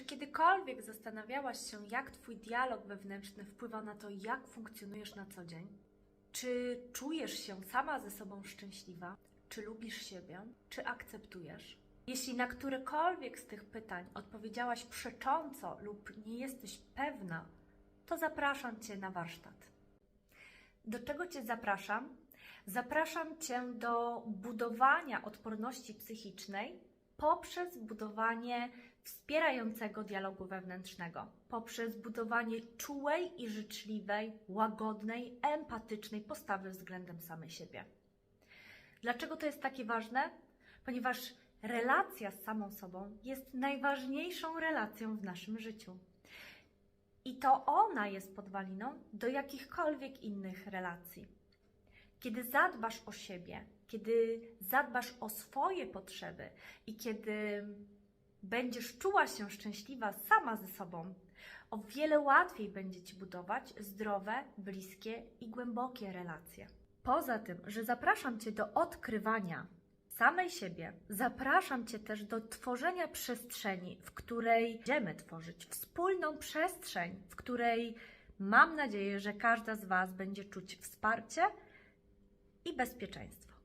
Czy kiedykolwiek zastanawiałaś się, jak Twój dialog wewnętrzny wpływa na to, jak funkcjonujesz na co dzień? Czy czujesz się sama ze sobą szczęśliwa? Czy lubisz siebie? Czy akceptujesz? Jeśli na którekolwiek z tych pytań odpowiedziałaś przecząco lub nie jesteś pewna, to zapraszam Cię na warsztat. Do czego Cię zapraszam? Zapraszam Cię do budowania odporności psychicznej poprzez budowanie wspierającego dialogu wewnętrznego, poprzez budowanie czułej i życzliwej, łagodnej, empatycznej postawy względem samej siebie. Dlaczego to jest takie ważne? Ponieważ relacja z samą sobą jest najważniejszą relacją w naszym życiu. I to ona jest podwaliną do jakichkolwiek innych relacji. Kiedy zadbasz o siebie, kiedy zadbasz o swoje potrzeby i kiedy będziesz czuła się szczęśliwa sama ze sobą, o wiele łatwiej będzie ci budować zdrowe, bliskie i głębokie relacje. Poza tym, że zapraszam Cię do odkrywania samej siebie, zapraszam Cię też do tworzenia przestrzeni, w której będziemy tworzyć wspólną przestrzeń, w której mam nadzieję, że każda z Was będzie czuć wsparcie i bezpieczeństwo.